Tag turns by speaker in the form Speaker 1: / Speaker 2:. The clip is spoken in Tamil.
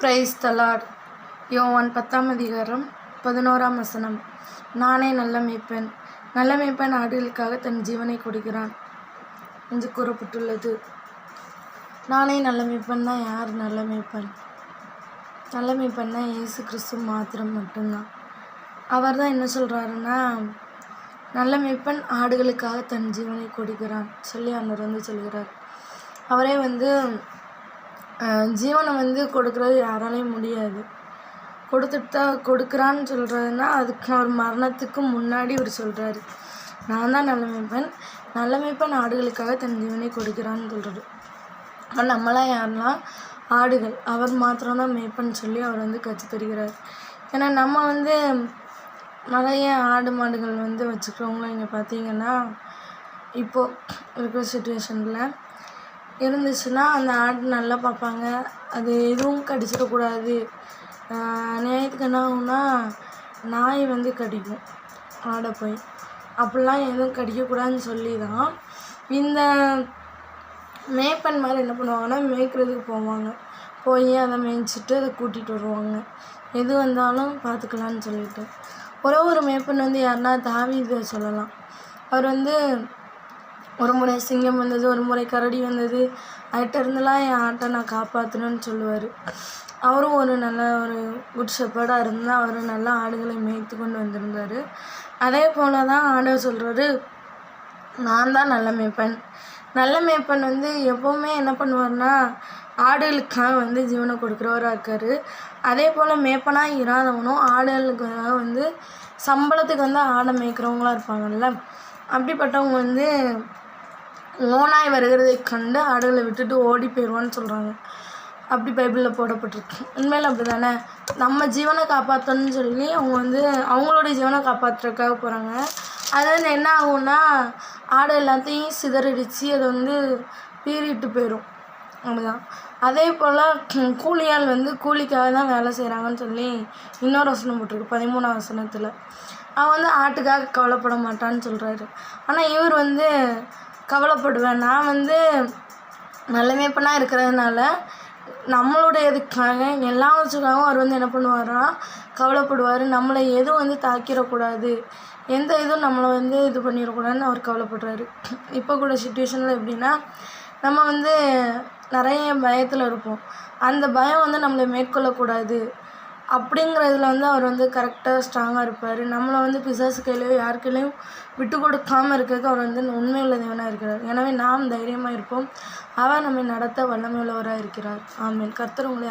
Speaker 1: பிரைஸ் தலாட் யோவான் பத்தாம் அதிகாரம் பதினோராம் வசனம். நானே நல்ல மேய்ப்பன். நல்ல மேய்ப்பன் ஆடுகளுக்காக தன் ஜீவனை கொடுக்கிறான் என்று கூறப்பட்டுள்ளது. நானே நல்ல மேய்ப்பன் தான். யார் நல்ல மேய்ப்பன்? நல்ல மேய்ப்பன்னா இயேசு கிறிஸ்து மாத்திரம் மட்டும்தான். அவர் தான் என்ன சொல்கிறாருன்னா நல்ல மேய்ப்பன் ஆடுகளுக்காக தன் ஜீவனை கொடுக்கிறான் சொல்லி அவர் வந்து சொல்கிறார். அவரே வந்து ஜீவனை வந்து கொடுக்கறது யாராலையும் முடியாது. கொடுத்துட்டு தான் கொடுக்குறான்னு சொல்கிறதுனா அதுக்கு அவர் மரணத்துக்கு முன்னாடி அவர் சொல்கிறாரு நான் தான் நல்லமைப்பன் நல்லமைப்பன் ஆடுகளுக்காக தன் ஜீவனை கொடுக்கிறான்னு சொல்கிறாரு ஆனால் நம்மளாம் யாருன்னா ஆடுகள். அவர் மாத்திரம்தான் மேய்ப்பன் சொல்லி அவர் வந்து கற்றுத்தருகிறார் ஏன்னா நம்ம வந்து நிறைய ஆடு மாடுகள் வந்து வச்சுக்கிறவங்களும் இங்கே பார்த்தீங்கன்னா இப்போது இருக்கிற சுச்சுவேஷனில் இருந்துச்சுன்னா அந்த ஆடு நல்லா பார்ப்பாங்க. அது எதுவும் கடிச்சிடக்கூடாது. ஆஹ் என்ன ஆகும்னா நாய் வந்து கடிக்கும். ஆடை போய். அப்படிலாம் எதுவும் கடிக்கக்கூடாதுன்னு சொல்லி தான் இந்த மேய்ப்பன் மாதிரி என்ன பண்ணுவாங்கன்னா மேய்க்கிறதுக்கு போவாங்க. போய் அதை மேய்ச்சிட்டு அதை கூட்டிகிட்டு வருவாங்க. எது வந்தாலும் பார்த்துக்கலான்னு சொல்லிட்டு. ஒரே ஒரு மேய்ப்பன் வந்து யாருன்னா தாவீதை சொல்லலாம். அவர் வந்து ஒரு முறை சிங்கம் வந்தது ஒரு முறை கரடி வந்தது. அதுகிட்ட இருந்தெல்லாம் என் ஆட்டை நான் காப்பாற்றணும்னு சொல்லுவார். அவரும் ஒரு நல்ல ஒரு குட் ஷெப்பர்டாக இருந்தால் அவர் நல்லா ஆடுகளை மேய்த்து கொண்டு வந்திருந்தார். அதே போல் தான் ஆண்டவர் சொல்கிறாரு நான் தான் நல்ல மேய்ப்பன். நல்ல மேய்ப்பன் வந்து எப்போவுமே என்ன பண்ணுவார்னா ஆடுகளுக்காக வந்து ஜீவனை கொடுக்குறவராக இருக்கார். அதே போல் மேய்ப்பனாக இராதவனும் ஆடுகளுக்காக வந்து சம்பளத்துக்கு வந்து ஆடை மேய்க்கிறவங்களா இருப்பாங்கல்ல. அப்படிப்பட்டவங்க வந்து ஓனாய் வருகிறதை கண்டு ஆடுகளை விட்டுட்டு ஓடி போயிடுவான்னு சொல்கிறாங்க அப்படி பைபிளில் போடப்பட்டிருக்கு. உண்மையில் அப்படி தானே நம்ம ஜீவனை காப்பாற்றணும்னு சொல்லி அவங்க வந்து அவங்களுடைய ஜீவனை காப்பாற்றுறதுக்காக போகிறாங்க அது வந்து என்ன ஆகும்னா ஆடு எல்லாத்தையும் சிதறடிச்சு அதை வந்து பீறிட்டு போயிடும் அப்படிதான். அதே போல் கூலியால் வந்து கூலிக்காக தான் வேலை செய்கிறாங்கன்னு சொல்லி இன்னொரு வசனம் போட்டிருக்கு பதிமூணாம் வசனத்தில். அவன் வந்து ஆட்டுக்காக கவலைப்பட மாட்டான்னு சொல்கிறாரு ஆனால் இவர் வந்து கவலைப்படுவேன். நான் வந்து நல்ல மேய்ப்பனாக இருக்கிறதுனால நம்மளுடைய இதுக்காக எல்லா வச்சுக்காகவும் அவர் வந்து என்ன பண்ணுவார்னா கவலைப்படுவார். நம்மளை எதுவும் வந்து தாக்கிடக்கூடாது எந்த இதுவும் நம்மளை வந்து இது பண்ணிடக்கூடாதுன்னு அவர் கவலைப்படுறாரு. இப்போ கூட சுச்சுவேஷனில் எப்படின்னா நம்ம வந்து நிறைய பயத்தில் இருப்போம். அந்த பயம் வந்து நம்மளை மேற்கொள்ளக்கூடாது. அப்படிங்கிறதுல வந்து அவர் வந்து கரெக்டாக ஸ்ட்ராங்காக இருப்பார். நம்மளை வந்து பிசாசு கையிலையோ யார் கையிலையும் விட்டு கொடுக்காமல் இருக்கிறதுக்கு அவர் வந்து உண்மையுள்ள தேவனாக இருக்கிறார். எனவே நாம் தைரியமாக இருப்போம். அவர் நம்மை நடத்த வல்லமை உள்ளவராக இருக்கிறார். ஆமீன். கர்த்தர் உங்களே